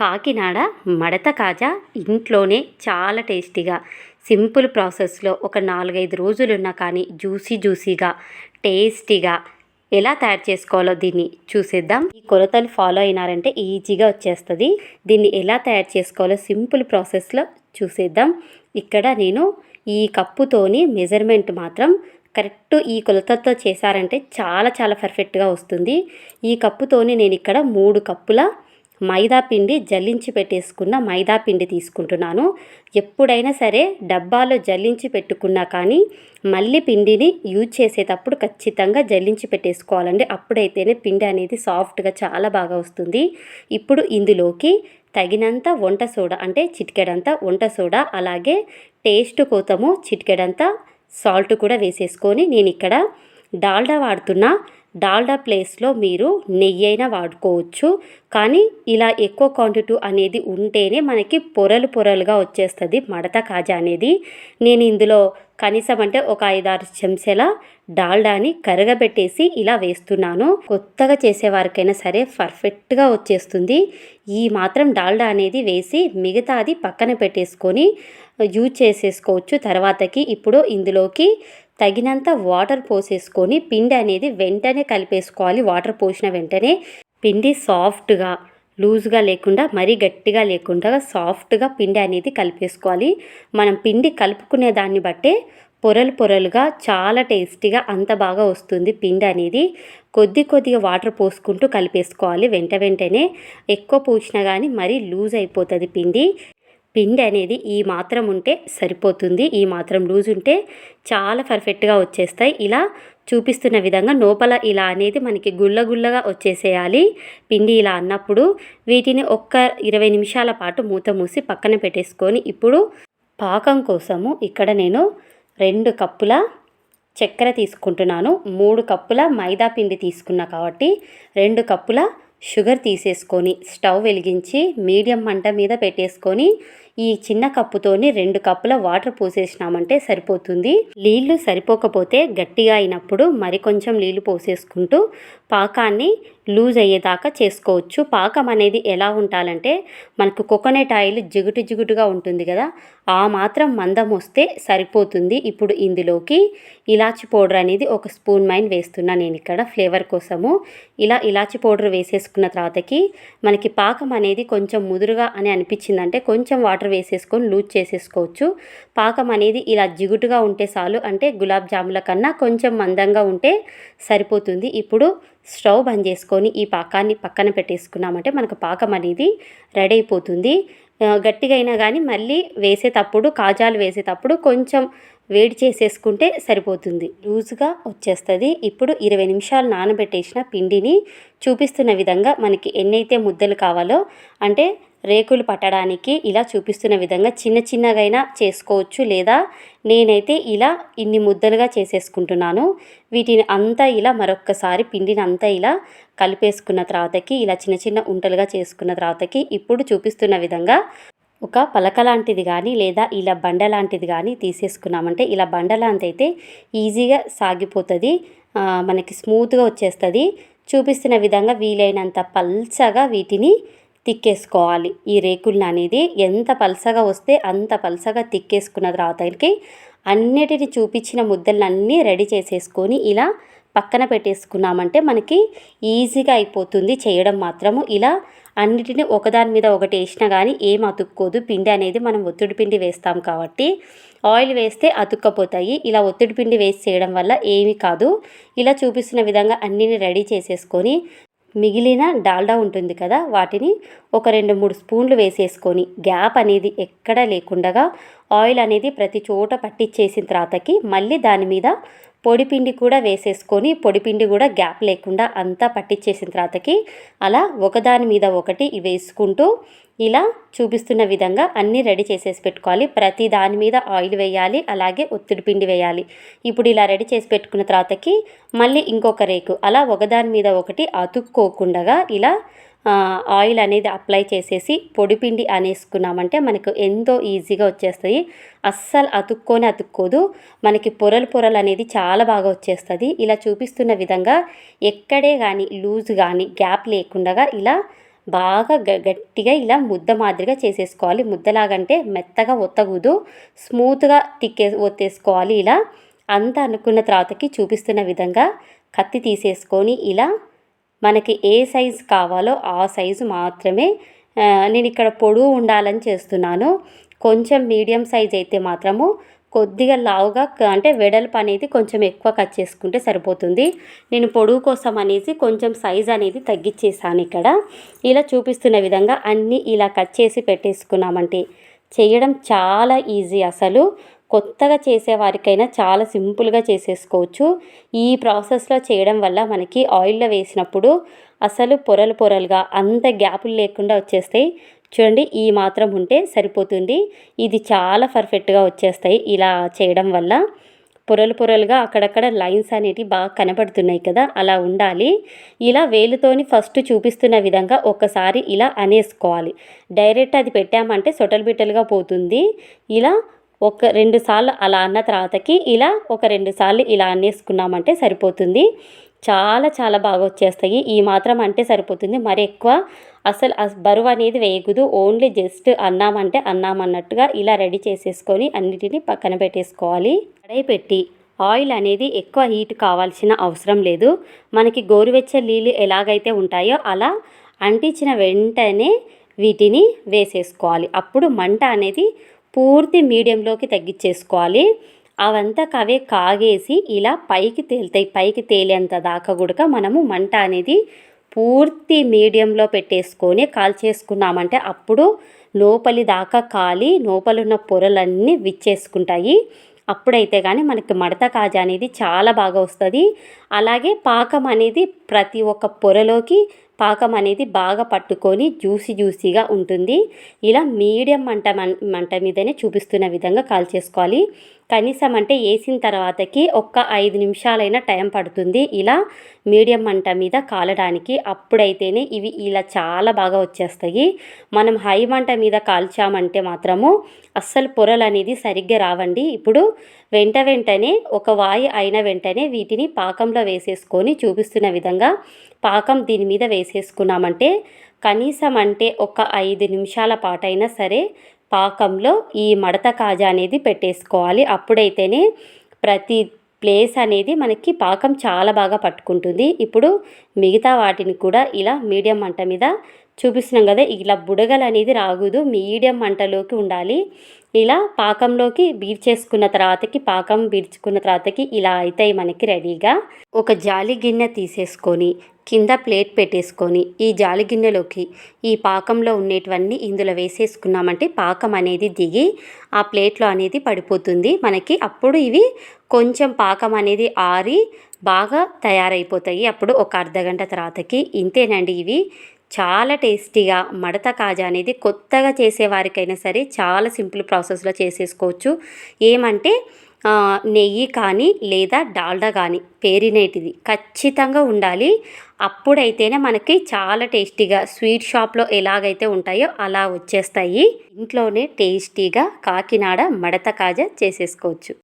కాకినాడ మడత కాజా ఇంట్లోనే చాలా టేస్టీగా సింపుల్ ప్రాసెస్లో ఒక నాలుగైదు రోజులున్నా కానీ జ్యూసీ జ్యూసీగా టేస్టీగా ఎలా తయారు చేసుకోవాలో దీన్ని చూసేద్దాం. ఈ కొలతలు ఫాలో అయినారంటే ఈజీగా వచ్చేస్తుంది. దీన్ని ఎలా తయారు చేసుకోవాలో సింపుల్ ప్రాసెస్లో చూసేద్దాం. ఇక్కడ నేను ఈ కప్పుతోని మెజర్మెంట్ మాత్రం కరెక్ట్ ఈ కొలతతో చేశారంటే చాలా చాలా పర్ఫెక్ట్గా వస్తుంది. ఈ కప్పుతోని నేను ఇక్కడ మూడు కప్పుల మైదా పిండి జల్లించి పెట్టేసుకున్న మైదా పిండి తీసుకుంటున్నాను. ఎప్పుడైనా సరే డబ్బాలో జల్లించి పెట్టుకున్నా కానీ మళ్ళీ పిండిని యూజ్ చేసేటప్పుడు ఖచ్చితంగా జల్లించి పెట్టేసుకోవాలండి. అప్పుడైతేనే పిండి అనేది సాఫ్ట్గా చాలా బాగా వస్తుంది. ఇప్పుడు ఇందులోకి తగినంత వంట సోడా అంటే చిటికెడంత వంట సోడా అలాగే టేస్ట్ కోసము చిటికెడంత సాల్ట్ కూడా వేసేసుకొని నేను ఇక్కడ డాల్డా వాడుతున్నా డాల్డా ప్లేస్లో మీరు నెయ్యి అయినా వాడుకోవచ్చు. కానీ ఇలా ఎక్కువ క్వాంటిటీ అనేది ఉంటేనే మనకి పొరలు పొరలుగా వచ్చేస్తుంది మడత కాజా అనేది. నేను ఇందులో కనీసం అంటే ఒక ఐదారు చెంచాల డాల్డాని కరగబెట్టేసి ఇలా వేస్తున్నాను. కొత్తగా చేసేవారికైనా సరే పర్ఫెక్ట్గా వచ్చేస్తుంది. ఈ మాత్రం డాల్డా అనేది వేసి మిగతాది పక్కన పెట్టేసుకొని యూజ్ చేసేసుకోవచ్చు. తర్వాతకి ఇప్పుడు ఇందులోకి తగినంత వాటర్ పోసేసుకొని పిండి అనేది వెంటనే కలిపేసుకోవాలి. వాటర్ పోసిన వెంటనే పిండి సాఫ్ట్గా లూజ్గా లేకుండా మరీ గట్టిగా లేకుండా సాఫ్ట్గా పిండి అనేది కలిపేసుకోవాలి. మనం పిండి కలుపుకునే దాన్ని బట్టే పొరలు పొరలుగా చాలా టేస్టీగా అంత బాగా వస్తుంది పిండి అనేది. కొద్ది కొద్దిగా వాటర్ పోసుకుంటూ కలిపేసుకోవాలి. వెంట వెంటనే ఎక్కువ పోసినా కానీ మరీ లూజ్ అయిపోతుంది పిండి. పిండి అనేది ఈ మాత్రం ఉంటే సరిపోతుంది. ఈ మాత్రం లూజ్ ఉంటే చాలా పర్ఫెక్ట్గా వచ్చేస్తాయి. ఇలా చూపిస్తున్న విధంగా లోపల ఇలా అనేది మనకి గుల్ల గుల్లగా వచ్చేసేయాలి. పిండి ఇలా అన్నప్పుడు వీటిని ఒక్క ఇరవై నిమిషాల పాటు మూత మూసి పక్కన పెట్టేసుకొని ఇప్పుడు పాకం కోసము ఇక్కడ నేను రెండు కప్పుల చక్కెర తీసుకుంటున్నాను. మూడు కప్పుల మైదా పిండి తీసుకున్నా కాబట్టి రెండు కప్పుల షుగర్ తీసేసుకొని స్టవ్ వెలిగించి మీడియం మంట మీద పెట్టేసుకొని ఈ చిన్న కప్పుతోని రెండు కప్పుల వాటర్ పోసేసినామంటే సరిపోతుంది. నీళ్ళు సరిపోకపోతే గట్టిగా అయినప్పుడు మరి కొంచెం నీళ్ళు పోసేసుకుంటూ పాకాన్ని లూజ్ అయ్యేదాకా చేసుకోవచ్చు. పాకం అనేది ఎలా ఉండాలంటే మనకు కోకోనట్ ఆయిల్ జిగుటు జిగుటుగా ఉంటుంది కదా ఆ మాత్రం మందం వస్తే సరిపోతుంది. ఇప్పుడు ఇందులోకి ఇలాచి పౌడర్ అనేది ఒక స్పూన్ మైన్ వేస్తున్నా నేను ఇక్కడ ఫ్లేవర్ కోసము. ఇలా ఇలాచి పౌడర్ వేసేసుకున్న తర్వాతకి మనకి పాకం అనేది కొంచెం ముదురుగా అని అనిపించిందంటే కొంచెం వాటర్ వేసేసుకొని లూజ్ చేసేసుకోవచ్చు. పాకం అనేది ఇలా జిగుటుగా ఉంటే చాలు. అంటే గులాబ్ జాముల కన్నా కొంచెం మందంగా ఉంటే సరిపోతుంది. ఇప్పుడు స్టవ్ బంద్ చేసుకొని ఈ పాకాన్ని పక్కన పెట్టేసుకున్నామంటే మనకు పాకం అనేది రెడీ అయిపోతుంది. గట్టిగా అయినా కానీ మళ్ళీ వేసేటప్పుడు కాజాలు వేసేటప్పుడు కొంచెం వేడి చేసేసుకుంటే సరిపోతుంది. లూజ్గా వచ్చేస్తుంది. ఇప్పుడు ఇరవై నిమిషాలు నానబెట్టేసిన పిండిని చూపిస్తున్న విధంగా మనకి ఎన్నైతే ముద్దలు కావాలో అంటే రేకులు పట్టడానికి ఇలా చూపిస్తున్న విధంగా చిన్న చిన్నగైనా చేసుకోవచ్చు. లేదా నేనైతే ఇలా ఇన్ని ముద్దలుగా చేసేసుకుంటున్నాను. వీటిని అంతా ఇలా మరొక్కసారి పిండిని అంతా ఇలా కలిపేసుకున్న తర్వాతకి ఇలా చిన్న చిన్న ఉంటలుగా చేసుకున్న తర్వాతకి ఇప్పుడు చూపిస్తున్న విధంగా ఒక పలక లాంటిది కానీ లేదా ఇలా బండ లాంటిది కానీ తీసేసుకున్నామంటే ఇలా బండ లాంటి అయితే ఈజీగా సాగిపోతుంది. మనకి స్మూత్గా వచ్చేస్తుంది. చూపిస్తున్న విధంగా వీలైనంత పల్చగా వీటిని తిక్కేసుకోవాలి. ఈ రేకులను అనేది ఎంత పలసగా వస్తే అంత పల్సగా తిక్కేసుకున్న తర్వాతకి అన్నిటిని చూపించిన ముద్దలన్నీ రెడీ చేసేసుకొని ఇలా పక్కన పెట్టేసుకున్నామంటే మనకి ఈజీగా అయిపోతుంది చేయడం మాత్రము. ఇలా అన్నిటిని ఒకదాని మీద ఒకటి వేసినా కానీ ఏం అతుక్కోదు. పిండి అనేది మనం ఒత్తిడి పిండి వేస్తాం కాబట్టి ఆయిల్ వేస్తే అతుక్కపోతాయి. ఇలా ఒత్తిడి పిండి వేసి చేయడం వల్ల ఏమీ కాదు. ఇలా చూపిస్తున్న విధంగా అన్నిని రెడీ చేసేసుకొని మిగిలిన డాల్డా ఉంటుంది కదా వాటిని ఒక రెండు మూడు స్పూన్లు వేసేసుకొని గ్యాప్ అనేది ఎక్కడా లేకుండా ఆయిల్ అనేది ప్రతి చోట పట్టించేసిన తర్వాతకి మళ్ళీ దాని మీద పొడిపిండి కూడా వేసేసుకొని పొడిపిండి కూడా గ్యాప్ లేకుండా అంతా పట్టించేసిన తర్వాతకి అలా ఒకదాని మీద ఒకటి వేసుకుంటూ ఇలా చూపిస్తున్న విధంగా అన్నీ రెడీ చేసేసి పెట్టుకోవాలి. ప్రతి దాని మీద ఆయిల్ వేయాలి అలాగే ఒత్తిడి పిండి వేయాలి. ఇప్పుడు ఇలా రెడీ చేసి పెట్టుకున్న తర్వాతకి మళ్ళీ ఇంకొక రేకు. అలా ఒకదాని మీద ఒకటి అతుక్కోకుండా ఇలా ఆయిల్ అనేది అప్లై చేసేసి పొడిపిండి అనేసుకున్నామంటే మనకు ఎంతో ఈజీగా వచ్చేస్తాయి. అస్సలు అతుక్కొని అతుక్కోదు. మనకి పొరలు పొరలు అనేది చాలా బాగా వచ్చేస్తుంది. ఇలా చూపిస్తున్న విధంగా ఎక్కడే కానీ లూజ్ కానీ గ్యాప్ లేకుండా ఇలా బాగా గ- గట్టిగా ఇలా ముద్ద మాదిరిగా చేసేసుకోవాలి. ముద్దలాగంటే మెత్తగా ఒత్తకూడదు. స్మూత్గా తిక్కే ఒత్తేసుకోవాలి ఇలా. అంతా అనుకున్న తర్వాతకి చూపిస్తున్న విధంగా కత్తి తీసేసుకొని ఇలా మనకి ఏ సైజు కావాలో ఆ సైజు మాత్రమే నేను ఇక్కడ పొడువు ఉండాలని చేస్తున్నాను. కొంచెం మీడియం సైజ్ అయితే మాత్రము కొద్దిగా లావుగా అంటే వెడల్పు అనేది కొంచెం ఎక్కువ కట్ చేసుకుంటే సరిపోతుంది. నేను పొడుగు కోసం అనేసి కొంచెం సైజ్ అనేది తగ్గించేసాను ఇక్కడ. ఇలా చూపిస్తున్న విధంగా అన్నీ ఇలా కట్ చేసి పెట్టేసుకున్నామంటే చేయడం చాలా ఈజీ అసలు. కొత్తగా చేసేవారికైనా చాలా సింపుల్గా చేసేసుకోవచ్చు. ఈ ప్రాసెస్లో చేయడం వల్ల మనకి ఆయిల్లో వేసినప్పుడు అసలు పొరలు పొరలుగా అంత గ్యాపులు లేకుండా వచ్చేస్తాయి. చూడండి ఈ మాత్రం ఉంటే సరిపోతుంది. ఇది చాలా పర్ఫెక్ట్గా వచ్చేస్తాయి ఇలా చేయడం వల్ల. పొరలు పొరలుగా అక్కడక్కడ లైన్స్ అనేటివి బాగా కనబడుతున్నాయి కదా అలా ఉండాలి. ఇలా వేలుతోని ఫస్ట్ చూపిస్తున్న విధంగా ఒకసారి ఇలా అనేసుకోవాలి. డైరెక్ట్ అది పెట్టామంటే సొటలు బిట్టలుగా పోతుంది. ఇలా ఒక రెండు సార్లు అలా అన్న తర్వాతకి ఇలా ఒక రెండు సార్లు ఇలా అనేసుకున్నామంటే సరిపోతుంది. చాలా చాలా బాగా వచ్చేస్తాయి. ఈ మాత్రం అంటే సరిపోతుంది. మరి ఎక్కువ అసలు బరువు అనేది వేయకూడదు. ఓన్లీ జస్ట్ అన్నామంటే అన్నామన్నట్టుగా ఇలా రెడీ చేసేసుకొని అన్నిటిని పక్కన పెట్టేసుకోవాలి కడాయి పెట్టి ఆయిల్ అనేది ఎక్కువ హీట్ కావాల్సిన అవసరం లేదు. మనకి గోరువెచ్చ నీళ్ళు ఎలాగైతే ఉంటాయో అలా అంటించిన వెంటనే వీటిని వేసేసుకోవాలి. అప్పుడు మంట అనేది పూర్తి మీడియంలోకి తగ్గించేసుకోవాలి. అవంతా కవే కాగేసి ఇలా పైకి తేలుతాయి. పైకి తేలేంత దాకా కూడా మనము మంట అనేది పూర్తి మీడియంలో పెట్టేసుకొని కాల్చేసుకున్నామంటే అప్పుడు లోపలి దాకా కాలి లోపలున్న పొరలన్నీ విచ్చేసుకుంటాయి. అప్పుడైతే కానీ మనకి మడత కాజా అనేది చాలా బాగా వస్తుంది. అలాగే పాకం అనేది ప్రతి ఒక్క పొరలోకి పాకం అనేది బాగా పట్టుకొని జ్యూసీ జ్యూసీగా ఉంటుంది. ఇలా మీడియం మంట మంట మీదనే చూపిస్తున్న విధంగా కాల్చేసుకోవాలి కనీసం అంటే వేసిన తర్వాతకి ఒక్క ఐదు నిమిషాలైనా టైం పడుతుంది. ఇలా మీడియం మంట మీద కాలడానికి అప్పుడైతేనే ఇవి ఇలా చాలా బాగా వచ్చేస్తాయి. మనం హై మంట మీద కాల్చామంటే మాత్రము అస్సలు పొరలు అనేది సరిగ్గా రావండి. ఇప్పుడు వెంట వెంటనే ఒక వాయి అయిన వెంటనే వీటిని పాకంలో వేసేసుకొని చూపిస్తున్న విధంగా పాకం దీని మీద వేసేసుకున్నామంటే కనీసం అంటే ఒక ఐదు నిమిషాల పాటైనా సరే పాకంలో ఈ మడత కాజా అనేది పెట్టేసుకోవాలి. అప్పుడైతేనే ప్రతి ప్లేస్ అనేది మనకి పాకం చాలా బాగా పట్టుకుంటుంది. ఇప్పుడు మిగతా వాటిని కూడా ఇలా మీడియం మంట మీద చూపిస్తున్నాం కదా ఇలా బుడగలు అనేది రాకూడదు మీడియం మంటలోకి ఉండాలి. ఇలా పాకంలోకి బీర్చేసుకున్న తర్వాతకి పాకం బీర్చుకున్న తర్వాతకి ఇలా అవుతాయి మనకి రెడీగా. ఒక జాలి గిన్నె తీసేసుకొని కింద ప్లేట్ పెట్టేసుకొని ఈ జాలి గిన్నెలోకి ఈ పాకంలో ఉండేటివన్నీ ఇందులో వేసేసుకున్నామంటే పాకం అనేది దిగి ఆ ప్లేట్లో అనేది పడిపోతుంది. మనకి అప్పుడు ఇవి కొంచెం పాకం అనేది ఆరి బాగా తయారైపోతాయి. అప్పుడు ఒక అర్ధ గంట తర్వాతకి. ఇంతేనండి ఇవి. చాలా టేస్టీగా మడత కాజా అనేది కొత్తగా చేసేవారికైనా సరే చాలా సింపుల్ ప్రాసెస్లో చేసేసుకోవచ్చు. ఏమంటే నెయ్యి కానీ లేదా డాల్డా కానీ పేరినేటిది ఖచ్చితంగా ఉండాలి. అప్పుడైతేనే మనకి చాలా టేస్టీగా స్వీట్ షాప్లో ఎలాగైతే ఉంటాయో అలా వచ్చేస్తాయి. ఇంట్లోనే టేస్టీగా కాకినాడ మడత కాజా చేసేసుకోవచ్చు.